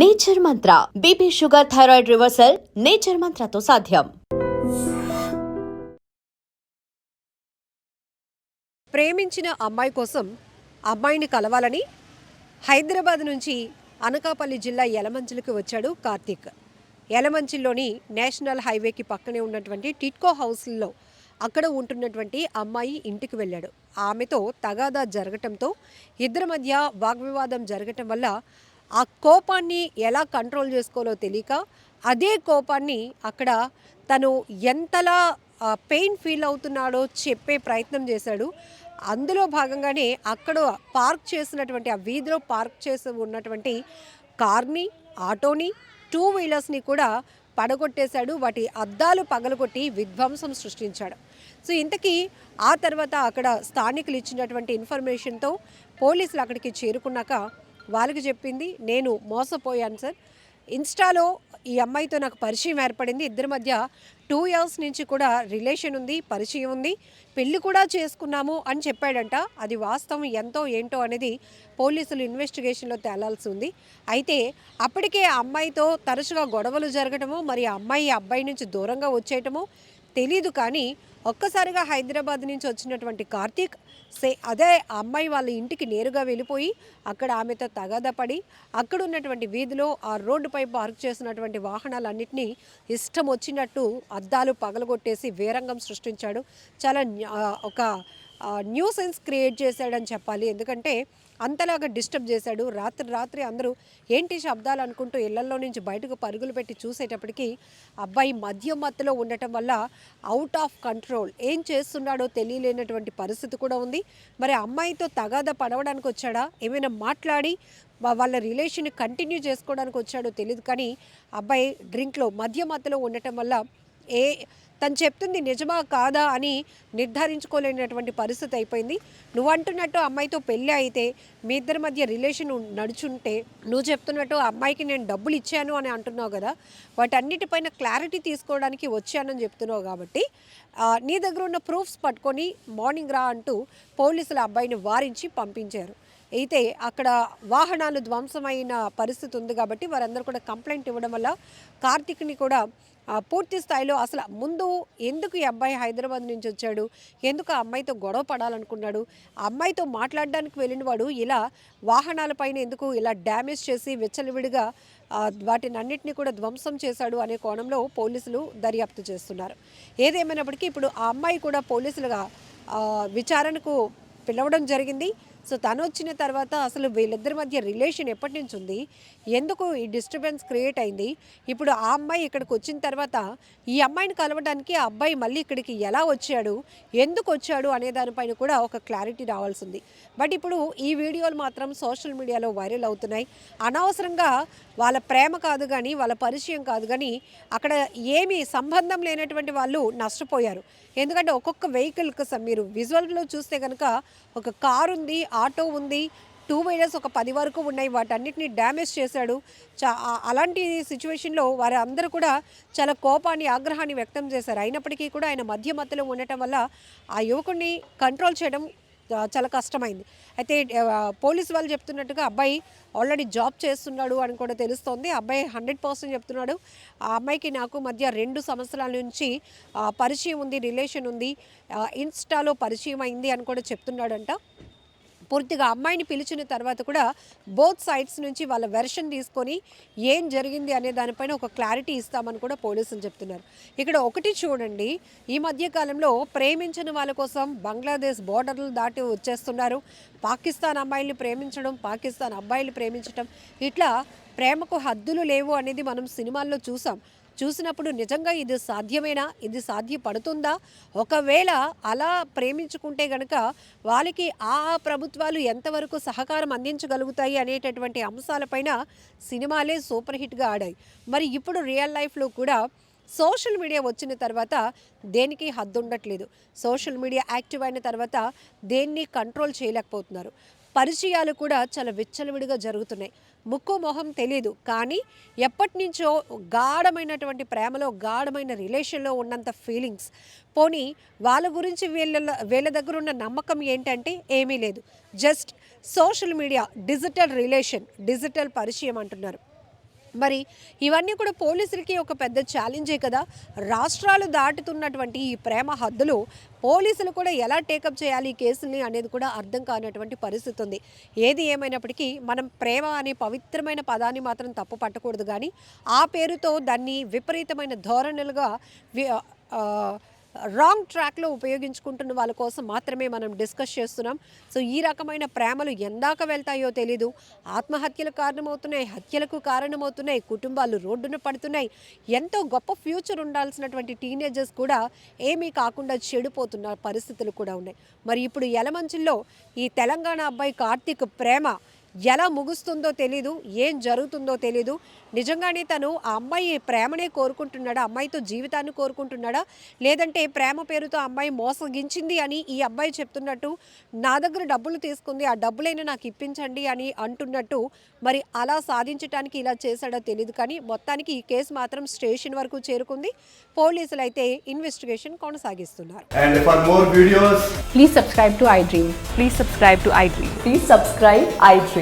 Nature Mantra BP sugar thyroid reversal Nature మంత్రతో సాధ్యం. ప్రేమించిన అమ్మాయి కోసం అమ్మాయిని కలవాలని హైదరాబాద్ నుంచి అనకాపల్లి జిల్లా యలమంచిలికి వచ్చాడు కార్తీక్. యలమంచిలోని నేషనల్ హైవేకి పక్కనే ఉన్నటువంటి టిట్కో హౌస్లో అక్కడ ఉంటున్నటువంటి అమ్మాయి ఇంటికి వెళ్ళాడు. ఆమెతో తగాదా జరగటంతో ఇద్దరి మధ్య వాగ్వివాదం జరగటం వల్ల ఆ కోపాన్ని ఎలా కంట్రోల్ చేసుకోవాలో తెలియక అదే కోపాన్ని అక్కడ తను ఎంతలా పెయిన్ ఫీల్ అవుతున్నాడో చెప్పే ప్రయత్నం చేశాడు. అందులో భాగంగానే అక్కడ పార్క్ చేసినటువంటి ఆ వీధిలో పార్క్ చేసి ఉన్నటువంటి కార్ని ఆటోని టూ వీలర్స్ని కూడా పడగొట్టేశాడు. వాటి అద్దాలు పగలగొట్టి విధ్వంసం సృష్టించాడు. సో ఇంతకీ ఆ తర్వాత అక్కడ స్థానికులు ఇచ్చినటువంటి ఇన్ఫర్మేషన్తో పోలీసులు అక్కడికి చేరుకున్నాక వాళ్ళకి చెప్పింది నేను మోసపోయాను సార్. ఇన్స్టాలో ఈ అమ్మాయితో నాకు పరిచయం ఏర్పడింది. ఇద్దరి మధ్య టూ ఇయర్స్ నుంచి కూడా రిలేషన్ ఉంది పరిచయం ఉంది. పెళ్ళి కూడా చేసుకున్నాము అని చెప్పాడంట. అది వాస్తవం ఎంతో ఏంటో అనేది పోలీసులు ఇన్వెస్టిగేషన్లో తేలాల్సి ఉంది. అయితే అప్పటికే అమ్మాయితో తరచుగా గొడవలు జరగటము మరి అమ్మాయి అబ్బాయి నుంచి దూరంగా వచ్చేయటము తెలీదు కానీ ఒక్కసారిగా హైదరాబాద్ నుంచి వచ్చినటువంటి కార్తీక్ సే అదే అమ్మాయి వాళ్ళ ఇంటికి నేరుగా వెళ్ళిపోయి అక్కడ ఆమెతో తగాదపడి అక్కడ ఉన్నటువంటి వీధిలో ఆ రోడ్డుపై పార్క్ చేసినటువంటి వాహనాలన్నింటినీ ఇష్టం వచ్చినట్టు అద్దాలు పగలగొట్టేసి వేరంగం సృష్టించాడు. చాలా ఒక న్యూసెన్స్ క్రియేట్ చేశాడని చెప్పాలి. ఎందుకంటే అంతలాగా డిస్టర్బ్ చేశాడు. రాత్రి రాత్రి అందరూ ఏంటి శబ్దాలు అనుకుంటూ ఇళ్ళలో నుంచి బయటకు పరుగులు పెట్టి చూసేటప్పటికి అబ్బాయి మద్యం మత్తులో ఉండటం వల్ల అవుట్ ఆఫ్ కంట్రోల్ ఏం చేస్తున్నాడో తెలియలేనటువంటి పరిస్థితి కూడా ఉంది. మరి అమ్మాయితో తగాద పడవడానికి వచ్చాడా? ఏమైనా మాట్లాడి వాళ్ళ రిలేషన్ కంటిన్యూ చేసుకోవడానికి వచ్చాడో తెలియదు కానీ అబ్బాయి డ్రింక్లో మధ్య మత్తులో ఉండటం వల్ల ఏ తను చెప్తుంది నిజమా కాదా అని నిర్ధారించుకోలేనటువంటి పరిస్థితి అయిపోయింది. నువ్వు అంటున్నట్టు అమ్మాయితో పెళ్ళి అయితే మీ ఇద్దరి మధ్య రిలేషన్ నడుచుంటే నువ్వు చెప్తున్నట్టు ఆ అమ్మాయికి నేను డబ్బులు ఇచ్చాను అని అంటున్నావు కదా వాటన్నిటిపైన క్లారిటీ తీసుకోవడానికి వచ్చానని చెప్తున్నావు కాబట్టి నీ దగ్గర ఉన్న ప్రూఫ్స్ పట్టుకొని మార్నింగ్ రా అంటూ పోలీసులు ఆ అబ్బాయిని వారించి పంపించారు. అయితే అక్కడ వాహనాలు ధ్వంసమైన పరిస్థితి ఉంది కాబట్టి వారందరూ కూడా కంప్లైంట్ ఇవ్వడం వల్ల కార్తిక్ని కూడా పూర్తి స్థాయిలో అసలు ముందు ఎందుకు ఈ అబ్బాయి హైదరాబాద్ నుంచి వచ్చాడు? ఎందుకు ఆ అమ్మాయితో గొడవ పడాలనుకున్నాడు? ఆ అమ్మాయితో మాట్లాడడానికి వెళ్ళిన వాడు ఇలా వాహనాలపైన ఎందుకు ఇలా డ్యామేజ్ చేసి వెచ్చలివిడిగా వాటిని అన్నింటినీ కూడా ధ్వంసం చేశాడు అనే కోణంలో పోలీసులు దర్యాప్తు చేస్తున్నారు. ఏదేమైనప్పటికీ ఇప్పుడు ఆ అమ్మాయి కూడా పోలీసులుగా విచారణకు పిలవడం జరిగింది. సో తను వచ్చిన తర్వాత అసలు వీళ్ళిద్దరి మధ్య రిలేషన్ ఎప్పటి నుంచి ఉంది? ఎందుకు ఈ డిస్టర్బెన్స్ క్రియేట్ అయింది? ఇప్పుడు ఆ అమ్మాయి ఇక్కడికి వచ్చిన తర్వాత ఈ అమ్మాయిని కలవడానికి ఆ అబ్బాయి మళ్ళీ ఇక్కడికి ఎలా వచ్చాడు? ఎందుకు వచ్చాడు? అనే దానిపైన కూడా ఒక క్లారిటీ రావాల్సింది. బట్ ఇప్పుడు ఈ వీడియోలు మాత్రం సోషల్ మీడియాలో వైరల్ అవుతున్నాయి. అనవసరంగా వాళ్ళ ప్రేమ కాదు కానీ వాళ్ళ పరిచయం కాదు కానీ అక్కడ ఏమీ సంబంధం లేనటువంటి వాళ్ళు నష్టపోయారు. ఎందుకంటే ఒక్కొక్క వెహికల్కి స- మీరు విజువల్లో చూస్తే కనుక ఒక కారు ఉంది ఆటో ఉంది టూ వీలర్స్ ఒక పది వరకు ఉన్నాయి వాటన్నిటిని డ్యామేజ్ చేశాడు. చా అలాంటి సిచ్యువేషన్లో వారు అందరూ కూడా చాలా కోపాన్ని ఆగ్రహాన్ని వ్యక్తం చేశారు. అయినప్పటికీ కూడా ఆయన మధ్య మధ్యలో ఉండటం వల్ల ఆ యువకుడిని కంట్రోల్ చేయడం చాలా కష్టమైంది. అయితే పోలీస్ పోలీసు వాళ్ళు చెప్తున్నట్టుగా అబ్బాయి ఆల్రెడీ జాబ్ చేస్తున్నాడు అని కూడా తెలుస్తోంది. అబ్బాయి హండ్రెడ్ పర్సెంట్ చెప్తున్నాడు. ఆ అమ్మాయికి నాకు మధ్య రెండు సంవత్సరాల నుంచి పరిచయం ఉంది రిలేషన్ ఉంది. ఇన్స్టాలో పరిచయం అయింది అని కూడా చెప్తున్నాడంట. పూర్తిగా అమ్మాయిని పిలిచిన తర్వాత కూడా బోత్ సైడ్స్ నుంచి వాళ్ళ వెర్షన్ తీసుకొని ఏం జరిగింది అనే దానిపైన ఒక క్లారిటీ ఇస్తామని కూడా పోలీసులు చెప్తున్నారు. ఇక్కడ ఒకటి చూడండి. ఈ మధ్య కాలంలో ప్రేమించిన వాళ్ళ కోసం బంగ్లాదేశ్ బోర్డర్లు దాటి వచ్చేస్తున్నారు. పాకిస్తాన్ అమ్మాయిల్ని ప్రేమించడం పాకిస్తాన్ అబ్బాయిలు ప్రేమించడం ఇట్లా ప్రేమకు హద్దులు లేవు అనేది మనం సినిమాల్లో చూసాం. చూసినప్పుడు నిజంగా ఇది సాధ్యమేనా? ఇది సాధ్యపడుతుందా? ఒకవేళ అలా ప్రేమించుకుంటే గనక వాళ్ళకి ఆ ప్రభుత్వాలు ఎంతవరకు సహకారం అందించగలుగుతాయి అనేటటువంటి అంశాలపైన సినిమాలే సూపర్ హిట్గా ఆడాయి. మరి ఇప్పుడు రియల్ లైఫ్లో కూడా సోషల్ మీడియా వచ్చిన తర్వాత దేనికి హద్దు ఉండట్లేదు సోషల్ మీడియా యాక్టివ్ అయిన తర్వాత దేన్ని కంట్రోల్ చేయలేకపోతున్నారు. పరిచయాలు కూడా చాలా విచ్చలవిడిగా జరుగుతున్నాయి. ముక్కు మొహం తెలియదు కానీ ఎప్పటి నుంచో గాఢమైనటువంటి ప్రేమలో గాఢమైన రిలేషన్లో ఉన్నంత ఫీలింగ్స్. పోనీ వాళ్ళ గురించి వీళ్ళ వీళ్ళ దగ్గర ఉన్న నమ్మకం ఏంటంటే ఏమీ లేదు. Just social media digital relation digital పరిచయం అంటున్నారు. మరి ఇవన్నీ కూడా పోలీసులకి ఒక పెద్ద ఛాలెంజే కదా. రాష్ట్రాలు దాటుతున్నటువంటి ఈ ప్రేమ హద్దులు పోలీసులు కూడా ఎలా టేకప్ చేయాలి ఈ కేసుల్ని అనేది కూడా అర్థం కానటువంటి పరిస్థితి ఉంది. ఏది ఏమైనప్పటికీ మనం ప్రేమ అనే పవిత్రమైన పదాన్ని మాత్రం తప్పు పట్టకూడదు కానీ ఆ పేరుతో దాన్ని విపరీతమైన ధోరణులుగా రాంగ్ ట్రాక్లో ఉపయోగించుకుంటున్న వాళ్ళ కోసం మాత్రమే మనం డిస్కస్ చేస్తున్నాం. సో ఈ రకమైన ప్రేమలు ఎందాక వెళ్తాయో తెలీదు. ఆత్మహత్యలకు కారణమవుతున్నాయి హత్యలకు కారణమవుతున్నాయి కుటుంబాలు రోడ్డున పడుతున్నాయి. ఎంతో గొప్ప ఫ్యూచర్ ఉండాల్సినటువంటి టీనేజర్స్ కూడా ఏమీ కాకుండా చెడిపోతున్న పరిస్థితులు కూడా ఉన్నాయి. మరి ఇప్పుడు ఎలమంచుల్లో ఈ తెలంగాణ అబ్బాయి కార్తీక్ ప్రేమ ఎలా ముగుస్తుందో తెలీదు ఏం జరుగుతుందో తెలీదు నిజంగానే తను ఆ అమ్మాయి ప్రేమనే కోరుకుంటున్నాడా అమ్మాయితో జీవితాన్ని కోరుకుంటున్నాడా లేదంటే ప్రేమ పేరుతో అమ్మాయి మోసగించింది అని ఈ అబ్బాయి చెప్తున్నట్టు నా దగ్గర డబ్బులు తీసుకుంది ఆ డబ్బులైనా నాకు ఇప్పించండి అని అంటున్నట్టు మరి అలా సాధించడానికి ఇలా చేశాడో తెలియదు కానీ మొత్తానికి ఈ కేసు మాత్రం స్టేషన్ వరకు చేరుకుంది పోలీసులు అయితే ఇన్వెస్టిగేషన్ కొనసాగిస్తున్నారు And for more videos, Please subscribe to iDream. Please subscribe to iDream. Please subscribe iDream.